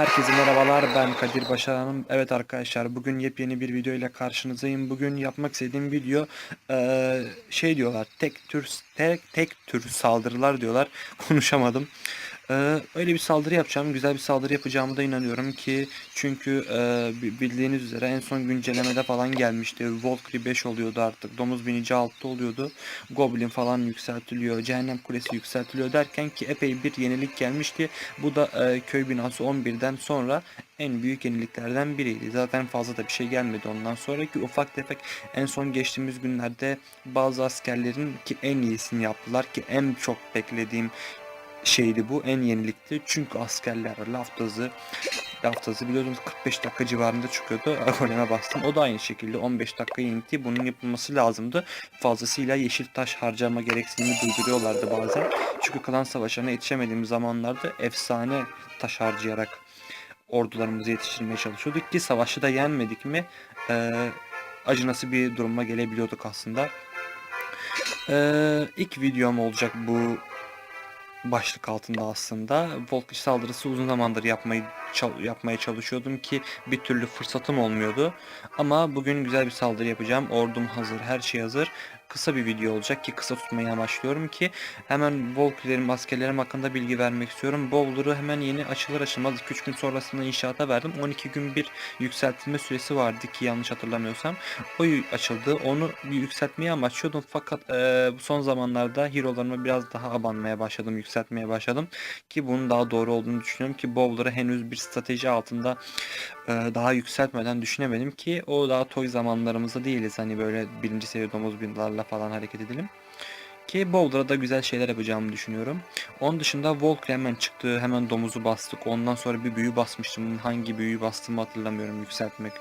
Herkese merhabalar ben Kadir Başaran'ım. Evet arkadaşlar bugün yepyeni bir video ile karşınızdayım. Bugün yapmak istediğim video şey diyorlar tek tür tek, tek tür saldırılar diyorlar. Konuşamadım. Eee, öyle bir saldırı yapacağım. Güzel bir saldırı yapacağımı da inanıyorum ki çünkü bi- bildiğiniz üzere en son güncellemede falan gelmişti. Valkyrie 5 oluyordu artık. Domuz binici 6 oluyordu. Goblin falan yükseltiliyor. Cehennem Kulesi yükseltiliyor derken ki epey bir yenilik gelmişti. Bu da e, köy binası 11'den sonra en büyük yeniliklerden biriydi. Zaten fazla da bir şey gelmedi ondan sonra ki ufak tefek en son geçtiğimiz günlerde bazı askerlerin ki en iyisini yaptılar ki en çok beklediğim şeydi bu en yenilikti. Çünkü askerler laftazı laftazı biliyorsunuz 45 dakika civarında çıkıyordu. Goleme bastım. O da aynı şekilde 15 dakika yenikti. Bunun yapılması lazımdı. Fazlasıyla yeşil taş harcama gereksinimi duyduruyorlardı bazen. Çünkü klan savaşlarına yetişemediğimiz zamanlarda efsane taş harcayarak ordularımızı yetiştirmeye çalışıyorduk ki savaşı da yenmedik mi eee acınası bir duruma gelebiliyorduk aslında. Eee ilk videom olacak bu başlık altında aslında. Volk saldırısı uzun zamandır yapmayı çal- yapmaya çalışıyordum ki bir türlü fırsatım olmuyordu. Ama bugün güzel bir saldırı yapacağım. Ordum hazır, her şey hazır. Kısa bir video olacak ki kısa tutmayı amaçlıyorum ki hemen Volklerim, askerlerim hakkında bilgi vermek istiyorum. Boulder'ı hemen yeni açılır açılmaz 2-3 gün sonrasında inşaata verdim. 12 gün bir yükseltilme süresi vardı ki yanlış hatırlamıyorsam. O açıldı. Onu bir yükseltmeye amaçlıyordum fakat bu son zamanlarda hero'larımı biraz daha abanmaya başladım, yükseltmeye başladım ki bunun daha doğru olduğunu düşünüyorum ki Bowler'ı henüz bir strateji altında eee, daha yükseltmeden düşünemedim ki o daha toy zamanlarımızda değiliz. Hani böyle birinci seviye domuz binlerle falan hareket edelim. Ki Boulder'a da güzel şeyler yapacağımı düşünüyorum. Onun dışında Volker hemen çıktı. Hemen domuzu bastık. Ondan sonra bir büyü basmıştım. Hangi büyüyü bastığımı hatırlamıyorum yükseltmek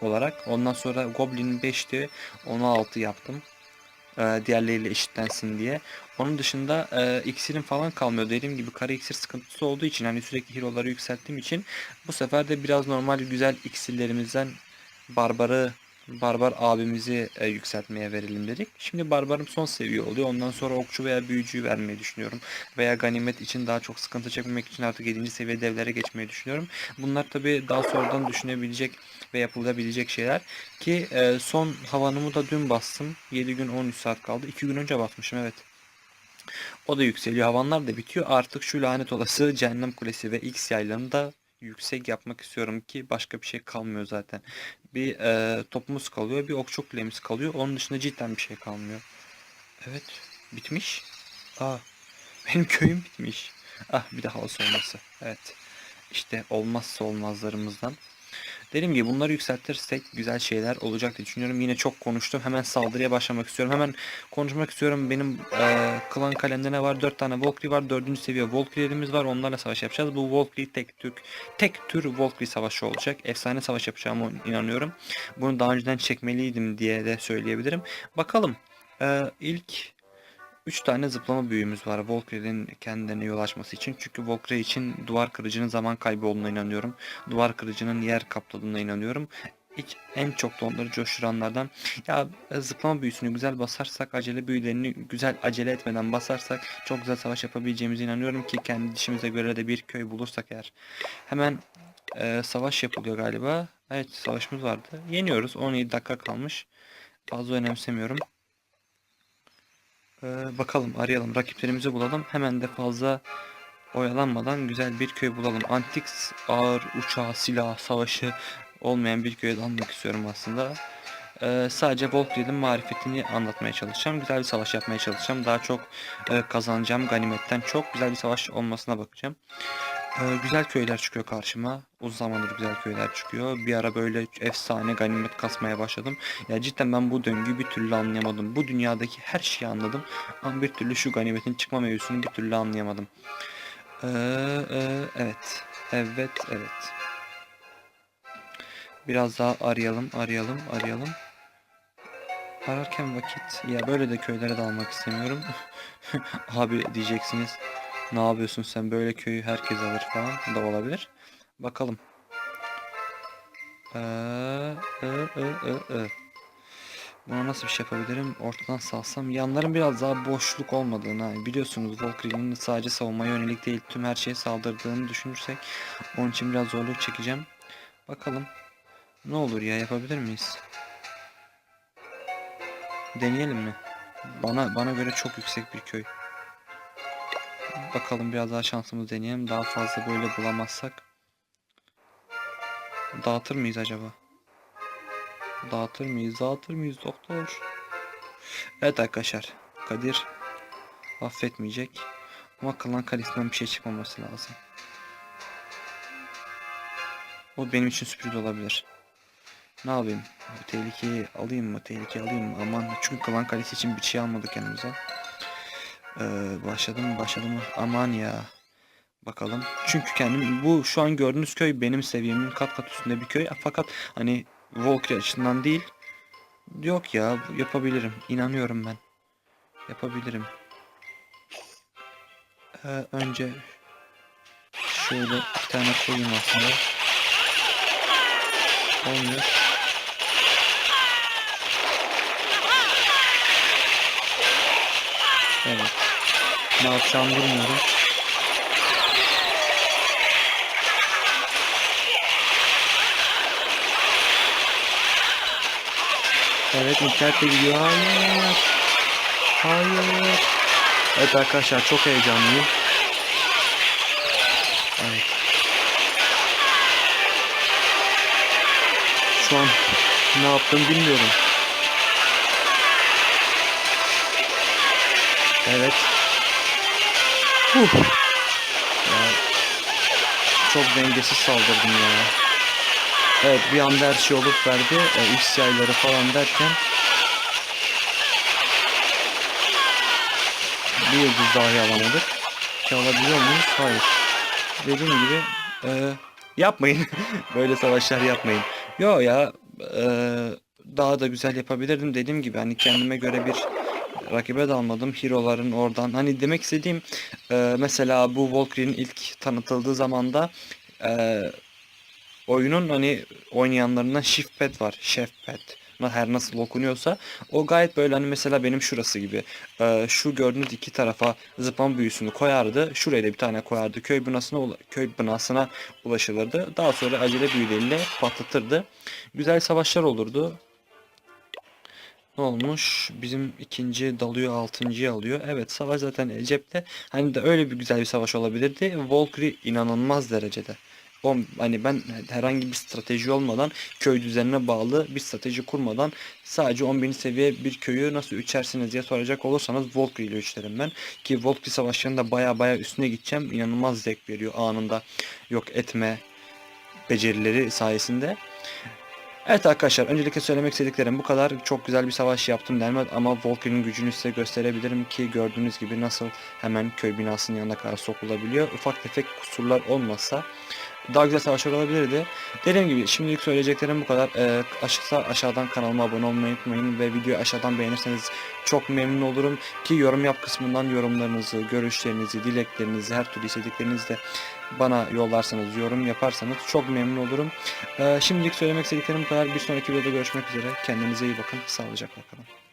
olarak. Ondan sonra Goblin 5'ti. Onu 6 yaptım. Ee, diğerleriyle eşitlensin diye. Onun dışında e, iksirim falan kalmıyor. Dediğim gibi kara iksir sıkıntısı olduğu için hani sürekli hero'ları yükselttiğim için bu sefer de biraz normal güzel iksirlerimizden barbarı barbar abimizi e, yükseltmeye verelim dedik. Şimdi barbarım son seviye oluyor. Ondan sonra okçu veya büyücüyü vermeyi düşünüyorum. Veya ganimet için daha çok sıkıntı çekmemek için artık 7. seviye devlere geçmeyi düşünüyorum. Bunlar tabi daha sonradan düşünebilecek ve yapılabilecek şeyler. Ki e, son havanımı da dün bastım. 7 gün 13 saat kaldı. 2 gün önce basmışım evet. O da yükseliyor. Havanlar da bitiyor. Artık şu lanet olası Cehennem Kulesi ve X yaylarını da yüksek yapmak istiyorum ki başka bir şey kalmıyor zaten. Bir e, topumuz kalıyor, bir okçu kulemiz kalıyor. Onun dışında cidden bir şey kalmıyor. Evet, bitmiş. Aa, benim köyüm bitmiş. Ah, bir de havası olması. Evet. İşte olmazsa olmazlarımızdan. Dediğim gibi bunları yükseltirsek güzel şeyler olacak diye düşünüyorum. Yine çok konuştum. Hemen saldırıya başlamak istiyorum. Hemen konuşmak istiyorum. Benim e, klan kalemde ne var? 4 tane Valkyrie var. 4. seviye Valkyrie'lerimiz var. Onlarla savaş yapacağız. Bu Valkyrie tek Türk tek tür Valkyrie savaşı olacak. Efsane savaş yapacağıma inanıyorum. Bunu daha önceden çekmeliydim diye de söyleyebilirim. Bakalım. E, ilk 3 tane zıplama büyüğümüz var Valkyrie'nin kendilerine yol açması için. Çünkü Valkyrie için duvar kırıcının zaman kaybı olduğuna inanıyorum. Duvar kırıcının yer kapladığına inanıyorum. Hiç en çok da onları coşturanlardan ya e, zıplama büyüsünü güzel basarsak acele büyülerini güzel acele etmeden basarsak çok güzel savaş yapabileceğimize inanıyorum ki kendi dişimize göre de bir köy bulursak eğer. Hemen e, savaş yapılıyor galiba. Evet savaşımız vardı. Yeniyoruz. 17 dakika kalmış. Fazla önemsemiyorum. Ee, bakalım arayalım rakiplerimizi bulalım. Hemen de fazla oyalanmadan güzel bir köy bulalım. Antik ağır uçağı, silah, savaşı olmayan bir köye dalmak istiyorum aslında. Ee, sadece Volkried'in marifetini anlatmaya çalışacağım. Güzel bir savaş yapmaya çalışacağım. Daha çok e, kazanacağım ganimetten çok güzel bir savaş olmasına bakacağım. Ee, güzel köyler çıkıyor karşıma. Uzun zamandır güzel köyler çıkıyor. Bir ara böyle efsane ganimet kasmaya başladım. Ya cidden ben bu döngüyü bir türlü anlayamadım. Bu dünyadaki her şeyi anladım. Ama bir türlü şu ganimetin çıkma mevzusunu bir türlü anlayamadım. Ee, e, evet. Evet, evet. Biraz daha arayalım, arayalım, arayalım. Ararken vakit. Ya böyle de köylere dalmak istemiyorum. Abi diyeceksiniz. Ne yapıyorsun sen böyle köyü herkes alır falan da olabilir. Bakalım. Ee, e, e, e, e. Buna nasıl bir şey yapabilirim? Ortadan salsam. Yanların biraz daha boşluk olmadığını hani biliyorsunuz Valkyrie'nin sadece savunmaya yönelik değil tüm her şeye saldırdığını düşünürsek onun için biraz zorluk çekeceğim. Bakalım. Ne olur ya yapabilir miyiz? Deneyelim mi? Bana bana göre çok yüksek bir köy. Bakalım biraz daha şansımız deneyelim. Daha fazla böyle bulamazsak. Dağıtır mıyız acaba? Dağıtır mıyız? Dağıtır mıyız doktor? Evet arkadaşlar. Kadir affetmeyecek. Ama klan kalesinden bir şey çıkmaması lazım. O benim için sürpriz olabilir. Ne yapayım? Bu tehlikeyi alayım mı? Tehlikeyi alayım mı? Aman çünkü klan kalesi için bir şey almadık yanımıza. Ee, başladım? Başladım? Aman ya. Bakalım. Çünkü kendim bu şu an gördüğünüz köy benim seviyemin kat kat üstünde bir köy. Fakat hani Valkyrie açısından değil. Yok ya yapabilirim. İnanıyorum ben. Yapabilirim. Ee, önce şöyle bir tane koyayım aslında. Olmuyor. Evet. Ne yapacağımı bilmiyorum. Evet internet gidiyor. Hayır. Hayır. Evet arkadaşlar çok heyecanlıyım. Evet. Şu an ne yaptığımı bilmiyorum. Evet. Çok dengesiz saldırdım ya. Evet bir anda her şey olup verdi. E, X yayları falan derken bir yıldız dahi alamadık. Ki alabiliyor muyuz? Hayır. Dediğim gibi e, yapmayın. Böyle savaşlar yapmayın. Yo ya e, daha da güzel yapabilirdim. Dediğim gibi hani kendime göre bir rakibe dalmadım. Hero'ların oradan. Hani demek istediğim e, mesela bu Valkyrie'nin ilk tanıtıldığı zamanda e, oyunun hani oynayanlarından shift pad var. Chef pad. Her nasıl okunuyorsa o gayet böyle hani mesela benim şurası gibi Ee, şu gördüğünüz iki tarafa zıplam büyüsünü koyardı şuraya da bir tane koyardı köy binasına köy binasına ulaşılırdı daha sonra acele büyüleriyle patlatırdı güzel savaşlar olurdu ne olmuş bizim ikinci dalıyor altıncıyı alıyor evet savaş zaten cepte hani de öyle bir güzel bir savaş olabilirdi Valkyrie inanılmaz derecede o hani ben herhangi bir strateji olmadan köy düzenine bağlı bir strateji kurmadan sadece 10.000 seviye bir köyü nasıl üçersiniz diye soracak olursanız Valkyrie ile üçlerim ben. Ki Valkyrie savaşlarında baya baya üstüne gideceğim. İnanılmaz zevk veriyor anında yok etme becerileri sayesinde. Evet arkadaşlar öncelikle söylemek istediklerim bu kadar. Çok güzel bir savaş yaptım denmez ama Valkyrie'nin gücünü size gösterebilirim ki gördüğünüz gibi nasıl hemen köy binasının yanına kadar sokulabiliyor. Ufak tefek kusurlar olmasa daha güzel savaşlar olabilirdi. Dediğim gibi şimdilik söyleyeceklerim bu kadar. Ee, aşağıda aşağıdan kanalıma abone olmayı unutmayın ve videoyu aşağıdan beğenirseniz çok memnun olurum. Ki yorum yap kısmından yorumlarınızı, görüşlerinizi, dileklerinizi, her türlü istediklerinizi de bana yollarsanız, yorum yaparsanız çok memnun olurum. Ee, şimdilik söylemek istediklerim bu kadar. Bir sonraki videoda görüşmek üzere. Kendinize iyi bakın. Sağlıcakla kalın.